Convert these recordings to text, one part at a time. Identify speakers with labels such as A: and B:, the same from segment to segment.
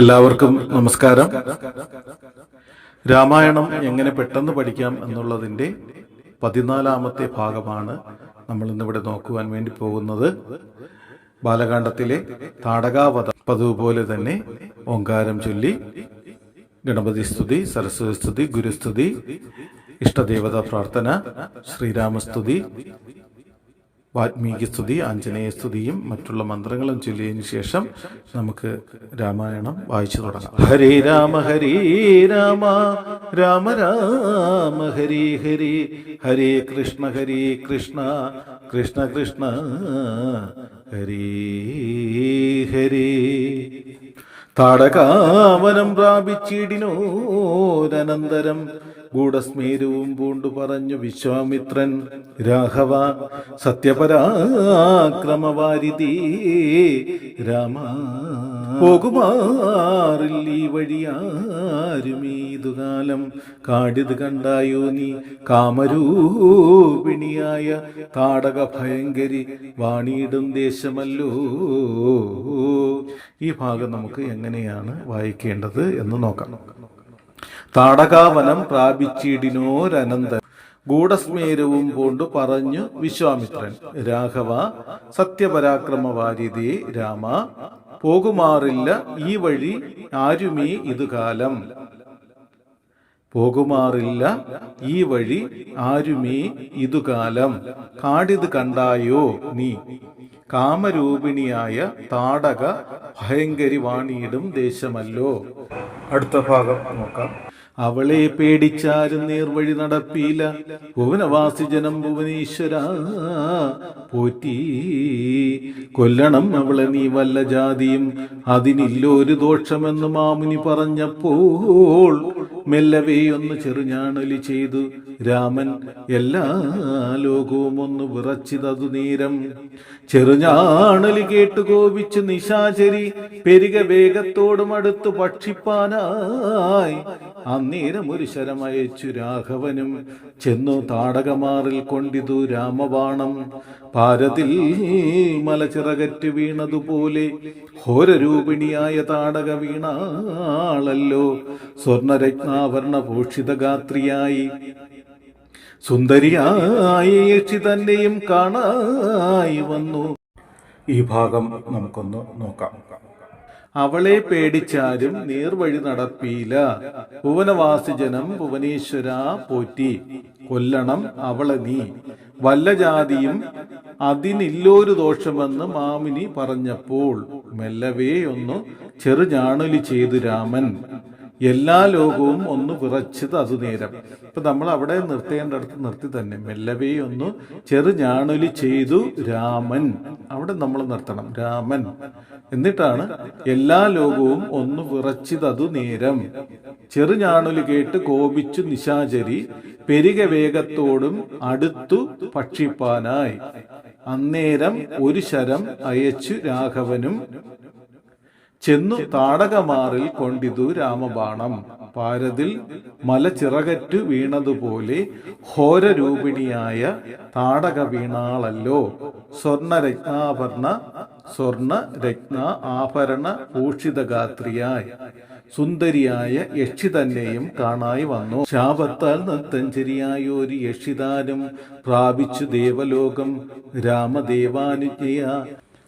A: എല്ലാവർക്കും നമസ്കാരം. രാമായണം എങ്ങനെ പെട്ടെന്ന് പഠിക്കാം എന്നുള്ളതിന്റെ പതിനാലാമത്തെ ഭാഗമാണ് നമ്മൾ ഇന്നിവിടെ നോക്കുവാൻ വേണ്ടി പോകുന്നത്. ബാലകാണ്ഡത്തിലെ താടകാവത പതിവ് പോലെ തന്നെ ഓങ്കാരം ചൊല്ലി ഗണപതി സ്തുതി സരസ്വതി സ്തുതി ഗുരുസ്തുതി ഇഷ്ടദേവത പ്രാർത്ഥന ശ്രീരാമസ്തുതി വാൽമീകി സ്തുതി ആഞ്ജനേയ സ്തുതിയും മറ്റുള്ള മന്ത്രങ്ങളും ചൊല്ലിയതിന് ശേഷം നമുക്ക് രാമായണം വായിച്ചു തുടങ്ങാം. ഹരേ രാമ ഹരേ രാമ രാമ രാമ ഹരേ ഹരേ ഹരേ കൃഷ്ണ ഹരേ കൃഷ്ണ കൃഷ്ണ കൃഷ്ണ ഹരേ ഹരേ. താടകാവനം പ്രാപിച്ചിടിനോരനന്തരം ഗൂഢസ്മേരവും പൂണ്ടു പറഞ്ഞു വിശ്വാമിത്രൻ രാഘവ സത്യപരാക്രമവാരിതി രാമ പോകുമാറില്ല ഈ വഴിയാരുമീതുകാലം കാടിത് കണ്ടായോ നീ? കാമരൂപിണിയായ താടക ഭയങ്കരി വാണിയിടും ദേശമല്ലോ. ഈ ഭാഗം നമുക്ക് എങ്ങനെയാണ് വായിക്കേണ്ടത് എന്ന് നോക്കാം. താടകാവനം പ്രാപിച്ചിടിനോരനന്ത ഗൂഢസ്മേരവും പൂണ്ടു പറഞ്ഞു വിശ്വാമിത്രൻ. രാഘവ സത്യപരാക്രമവാരിതേ രാമ പോകുമാറില്ല ഈ വഴി ആരുമേ ഇതുകാലം പോകുമാറില്ല ഈ വഴി ആരുമേ ഇതുകാലം കാടിത് കണ്ടായോ നീ? കാമരൂപിണിയായ താടക ഭയങ്കരി വാണിയിടും ദേശമല്ലോ. അടുത്ത ഭാഗം നോക്കാം. അവളെ പേടിച്ചാരും നേർവഴി നടപ്പീല ഭുവനവാസി ജനം ഭുവനീശ്വര. പോറ്റി. കൊല്ലണം അവളെ നീ വല്ല ജാതിയും. അതിനില്ലൊരു ദോഷമെന്ന് മാമുനി പറഞ്ഞപ്പോൾ മെല്ലവേ ഒന്ന് ചെറുഞാണലി ചെയ്തു. രാമൻ എല്ലാ ലോകവും ഒന്ന് വിറച്ചിതതു നേരം. ചെറുഞാണലി കേട്ട് കോപിച്ച് നിശാചരി. പെരുക വേഗത്തോടും അടുത്തു ഭക്ഷിപ്പാനായി അന്നേരം ഒരു ശരമയച്ചു രാഘവനും. ചെന്നു താടകമാറിൽ കൊണ്ടിതു രാമബാണം. പാരതിൽ മലച്ചിറകറ്റ് വീണതുപോലെ ഹോരരൂപിണിയായ താടക വീണാളല്ലോ. സ്വർണരത്നാഭരണ ഭൂഷിതഗാത്രിയായി സുന്ദരിയായി യക്ഷി തന്നെയും കാണായി വന്നു. ഈ ഭാഗം നമുക്കൊന്ന് നോക്കാം. അവളെ പേടിച്ചാരും നേർവഴി നടപ്പീല ഭുവനവാസി ജനം ഭുവനേശ്വര പോറ്റി. കൊല്ലണം അവളെ നീ. വല്ല ജാതിയും അതിനില്ലൊരു ദോഷമെന്ന് മാമിനി പറഞ്ഞപ്പോൾ മെല്ലവേ ഒന്ന് ചെറുഞാണലി ചെയ്തു രാമൻ. എല്ലാ ലോകവും ഒന്ന് വിറച്ചത് അത് നേരം ഇപ്പൊ നമ്മൾ അവിടെ നിർത്തേണ്ടടുത്ത് നിർത്തി തന്നെ. മെല്ലവേ ഒന്ന് ചെറുഞാണൊലി ചെയ്തു രാമൻ. അവിടെ നമ്മൾ നിർത്തണം. രാമൻ. എന്നിട്ടാണ് എല്ലാ ലോകവും ഒന്ന് വിറച്ചത് അത് നേരം ചെറുഞാണൊലി കേട്ട് കോപിച്ചു നിശാചരി പെരിക വേഗത്തോടും അടുത്തു പക്ഷിപ്പാനായി അന്നേരം ഒരു ശരം അയച്ചു രാഘവനും ചെന്നു താടകമാറിൽ കൊണ്ടിതു രാമബാണം. പാരതിൽ മലച്ചിറകറ്റു വീണതുപോലെ ഹോരരൂപിണിയായ താടക വീണാളല്ലോ സ്വർണരത്നാഭരണ സ്വർണ രത്ന ആഭരണ ഭൂഷിതഗാത്രിയായി. സുന്ദരിയായ യക്ഷി തന്നെയും കാണായി വന്നു. ശാപത്താൽ നത്തഞ്ചരിയായ ഒരു യക്ഷിതാനും പ്രാപിച്ചു ദേവലോകം രാമദേവാനുജയ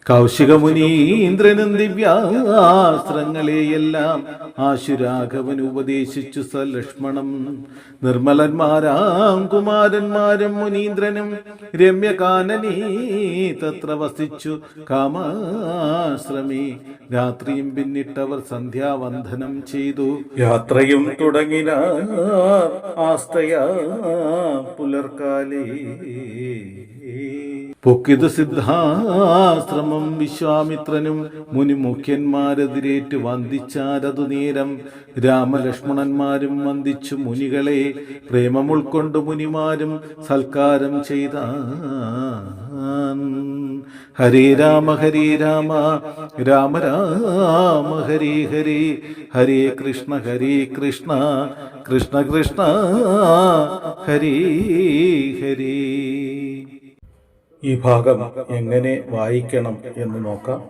A: കൗശികമുനീന്ദ്രനും ദിവ്യാസ്ത്രങ്ങളെയെല്ലാം ആശുരാഘവൻ ഉപദേശിച്ചു സലക്ഷ്മണം. നിർമ്മലന്മാരാം കുമാരന്മാരും മുനീന്ദ്രനും രമ്യകാനനീ തത്ര വസിച്ചു കാമാശ്രമി. രാത്രിയും പിന്നിട്ടവർ സന്ധ്യാവന്ദനം ചെയ്തു. യാത്രയും തുടങ്ങിന ആസ്തയാ പുലർക്കാലേ. പൊക്കിത് സിദ്ധാശ്രമം വിശ്വാമിത്രനും മുനിമുഖ്യന്മാരെതിരേറ്റ് വന്ദിച്ചാരതു നേരം. രാമലക്ഷ്മണന്മാരും വന്ദിച്ചു മുനികളെ പ്രേമം ഉൾക്കൊണ്ട് മുനിമാരും സൽക്കാരം ചെയ്ത ഹരേ രാമ ഹരേ രാമ രാമ രാമ ഹരേ ഹരേ ഹരേ കൃഷ്ണ ഹരേ കൃഷ്ണ കൃഷ്ണ കൃഷ്ണ ഹരേ ഹരേ. ഈ ഭാഗം എങ്ങനെ വായിക്കണം എന്ന് നോക്കാം.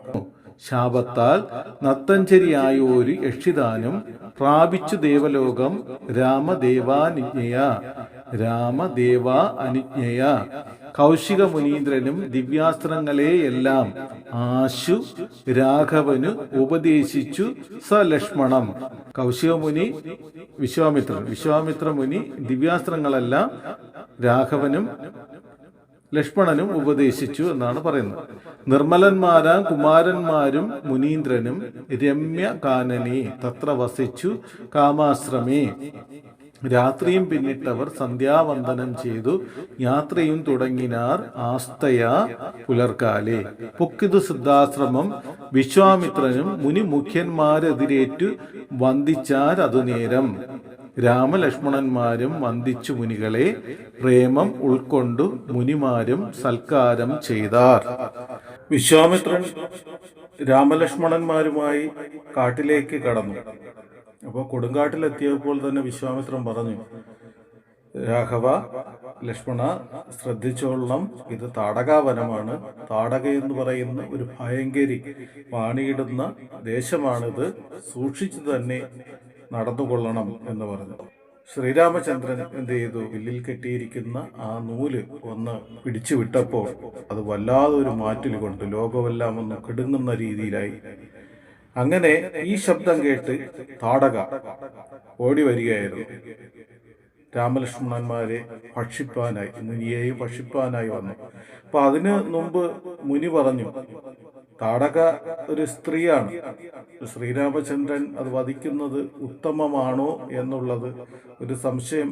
A: ശാപത്താൽ നത്തഞ്ചരിയായ ഒരു യക്ഷിദാനം പ്രാപിച്ചു ദേവലോകം രാമദേവാനുജ്ഞയ രാമദേവ അനുജ്ഞയ. കൗശിക മുനീന്ദ്രനും ദിവ്യാസ്ത്രങ്ങളെയെല്ലാം ആശു രാഘവനു ഉപദേശിച്ചു സലക്ഷ്മണം. കൗശികമുനി വിശ്വാമിത്രൻ. വിശ്വാമിത്ര മുനി ദിവ്യാസ്ത്രങ്ങളെല്ലാം രാഘവനും ലക്ഷ്മണനും ഉപദേശിച്ചു എന്നാണ് പറയുന്നത്. നിർമ്മലന്മാരാം കുമാരന്മാരും മുനീന്ദ്രനും രമ്യ കാനനി തത്ര വസിച്ചു കാമാശ്രമേ. രാത്രിയും പിന്നിട്ടവർ സന്ധ്യാവന്ദനം ചെയ്തു. യാത്രയും തുടങ്ങിനാർ ആസ്തയ പുലർക്കാലെ പൊക്കിതു സിദ്ധാശ്രമം വിശ്വാമിത്രനും മുനി മുഖ്യന്മാരെതിരേറ്റു വന്ദിച്ചാരതു രാമലക്ഷ്മണന്മാരും വന്ദിച്ചു മുനികളെ പ്രേമം ഉൾക്കൊണ്ടു മുനിമാരും സൽക്കാരം ചെയ്താർ. വിശ്വാമിത്രൻ രാമലക്ഷ്മണന്മാരുമായി കാട്ടിലേക്ക് കടന്നു. അപ്പോൾ കൊടുങ്കാട്ടിലെത്തിയപ്പോൾ തന്നെ വിശ്വാമിത്രൻ പറഞ്ഞു രാഘവ ലക്ഷ്മണ ശ്രദ്ധിച്ചോളണം. ഇത് താടകാവനമാണ്. താടക എന്ന് പറയുന്ന ഒരു ഭയങ്കരി വാണിയിടുന്ന ദേശമാണിത്. സൂക്ഷിച്ചു തന്നെ നടന്നുകൊള്ളണം എന്ന് പറഞ്ഞു. ശ്രീരാമചന്ദ്രൻ എന്ത് ചെയ്തു? വില്ലിൽ കെട്ടിയിരിക്കുന്ന ആ നൂൽ ഒന്ന് പിടിച്ചു വിട്ടപ്പോൾ അത് വല്ലാതെ ഒരു മാറ്റിൽ കൊണ്ട് ലോകമെല്ലാം ഒന്ന് കിടുങ്ങുന്ന രീതിയിലായി. അങ്ങനെ ഈ ശബ്ദം കേട്ട് താടക ഓടി വരികയായിരുന്നു. രാമലക്ഷ്മണന്മാരെ ഭക്ഷിപ്പാനായി മുനിയെയും ഭക്ഷിപ്പാനായി വന്നു. അപ്പൊ അതിന് മുമ്പ് മുനി പറഞ്ഞു താടക ഒരു സ്ത്രീയാണ്. ശ്രീരാമചന്ദ്രൻ അത് വധിക്കുന്നത് ഉത്തമമാണോ എന്നുള്ളത് ഒരു സംശയം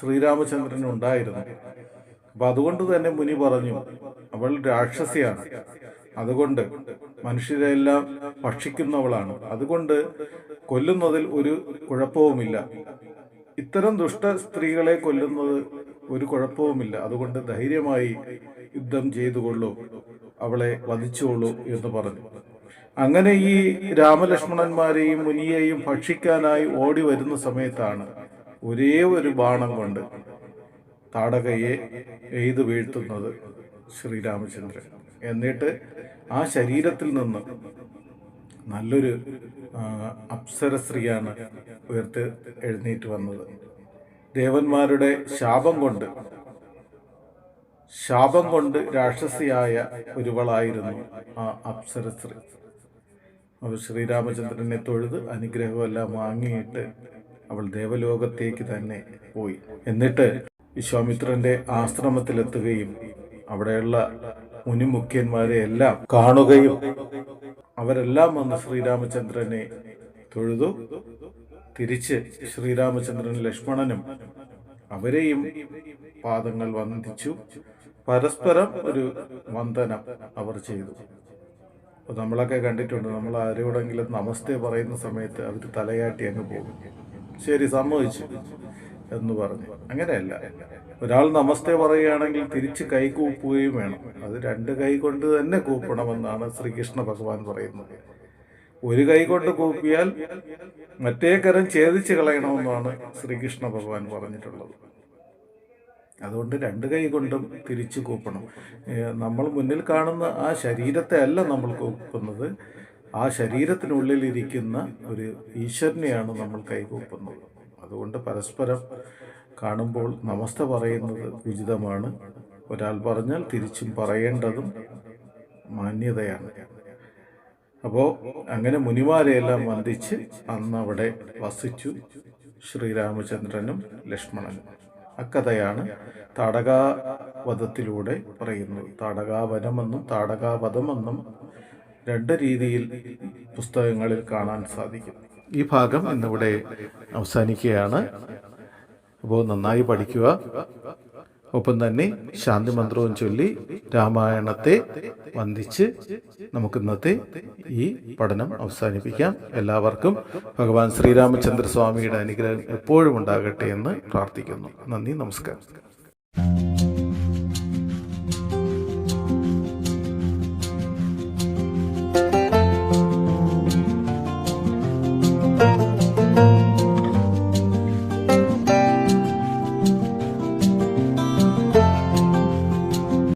A: ശ്രീരാമചന്ദ്രൻ ഉണ്ടായിരുന്നു അപ്പൊ അതുകൊണ്ട് തന്നെ മുനി പറഞ്ഞു അവൾ രാക്ഷസിയാണ്. അതുകൊണ്ട് മനുഷ്യരെല്ലാം ഭക്ഷിക്കുന്നവളാണ്. അതുകൊണ്ട് കൊല്ലുന്നതിൽ ഒരു കുഴപ്പവുമില്ല. ഇത്തരം ദുഷ്ട സ്ത്രീകളെ കൊല്ലുന്നത് ഒരു കുഴപ്പവുമില്ല. അതുകൊണ്ട് ധൈര്യമായി യുദ്ധം ചെയ്തുകൊള്ളൂ. അവളെ വധിച്ചോളൂ എന്ന് പറഞ്ഞു. അങ്ങനെ ഈ രാമലക്ഷ്മണന്മാരെയും മുനിയെയും ഭക്ഷിക്കാനായി ഓടി വരുന്ന സമയത്താണ് ഒരേ ഒരു ബാണം കൊണ്ട് താടകയെ എയ്തു വീഴ്ത്തുന്നത് ശ്രീരാമചന്ദ്രൻ. എന്നിട്ട് ആ ശരീരത്തിൽ നിന്ന് നല്ലൊരു അപ്സരസ്ത്രീയാണ് അപ്സര ഉയർത്ത് എഴുന്നേറ്റ് വന്നത്. ദേവന്മാരുടെ ശാപം കൊണ്ട് ശാപം കൊണ്ട് രാക്ഷസിയായ ഒരുവളായിരുന്നു ആ അപ്സര സ്ത്രീ അവൾ ശ്രീരാമചന്ദ്രനെ തൊഴുത് അനുഗ്രഹമെല്ലാം വാങ്ങിയിട്ട് അവൾ ദേവലോകത്തേക്ക് തന്നെ പോയി. എന്നിട്ട് വിശ്വാമിത്രന്റെ ആശ്രമത്തിലെത്തുകയും അവിടെയുള്ള മുനിമുഖ്യന്മാരെ എല്ലാം കാണുകയും അവരെല്ലാം വന്ന് ശ്രീരാമചന്ദ്രനെ തൊഴുതു. തിരിച്ച് ശ്രീരാമചന്ദ്രൻ ലക്ഷ്മണനും അവരെയും പാദങ്ങൾ വന്ദിച്ചു. പരസ്പരം ഒരു വന്ദനം അവർ ചെയ്തു. നമ്മളൊക്കെ കണ്ടിട്ടുണ്ട് നമ്മൾ ആരോടെങ്കിലും നമസ്തേ പറയുന്ന സമയത്ത് അവർ തലയാട്ടി അങ്ങ് പോകും. ശരി സമ്മതിച്ചു എന്ന് പറഞ്ഞു. അങ്ങനെയല്ല. ഒരാൾ നമസ്തേ പറയുകയാണെങ്കിൽ തിരിച്ച് കൈ കൂപ്പുകയും വേണം. അത് രണ്ട് കൈ കൊണ്ട് തന്നെ കൂപ്പണമെന്നാണ് ശ്രീകൃഷ്ണ ഭഗവാൻ പറയുന്നത്. ഒരു കൈ കൊണ്ട് കൂപ്പിയാൽ മറ്റേ കരം ഛേദിച്ച് കളയണമെന്നാണ് ശ്രീകൃഷ്ണ ഭഗവാൻ പറഞ്ഞിട്ടുള്ളത്. അതുകൊണ്ട് രണ്ട് കൈ കൊണ്ടും തിരിച്ചു കൂപ്പണം. നമ്മൾ മുന്നിൽ കാണുന്ന ആ ശരീരത്തെ അല്ല നമ്മൾ കൂപ്പുന്നത്. ആ ശരീരത്തിനുള്ളിലിരിക്കുന്ന ഒരു ഈശ്വരനെയാണ് നമ്മൾ കൈകൂപ്പുന്നത് അതുകൊണ്ട് പരസ്പരം കാണുമ്പോൾ നമസ്ത പറയുന്നത് ഉചിതമാണ്. ഒരാൾ പറഞ്ഞാൽ തിരിച്ചും പറയേണ്ടതും മാന്യതയാണ്. അപ്പോൾ അങ്ങനെ മുനിമാരെയെല്ലാം വന്ദിച്ച് അന്ന് അവിടെ വസിച്ചു ശ്രീരാമചന്ദ്രനും ലക്ഷ്മണനും. അക്കഥയാണ് താടകാവധത്തിലൂടെ പറയുന്നത്. താടകാവനമെന്നും താടകാവധമെന്നും രണ്ട് രീതിയിൽ പുസ്തകങ്ങളിൽ കാണാൻ സാധിക്കും. ഈ ഭാഗം ഇന്നിവിടെ അവസാനിക്കുകയാണ്. അപ്പോൾ നന്നായി പഠിക്കുക. ഒപ്പം തന്നെ ശാന്തി മന്ത്രവും ചൊല്ലി രാമായണത്തെ വന്ദിച്ച് നമുക്ക് ഇന്നത്തെ ഈ പഠനം അവസാനിപ്പിക്കാം. എല്ലാവർക്കും ഭഗവാൻ ശ്രീരാമചന്ദ്ര സ്വാമിയുടെ അനുഗ്രഹം എപ്പോഴും ഉണ്ടാകട്ടെ എന്ന് പ്രാർത്ഥിക്കുന്നു. നന്ദി നമസ്കാരം.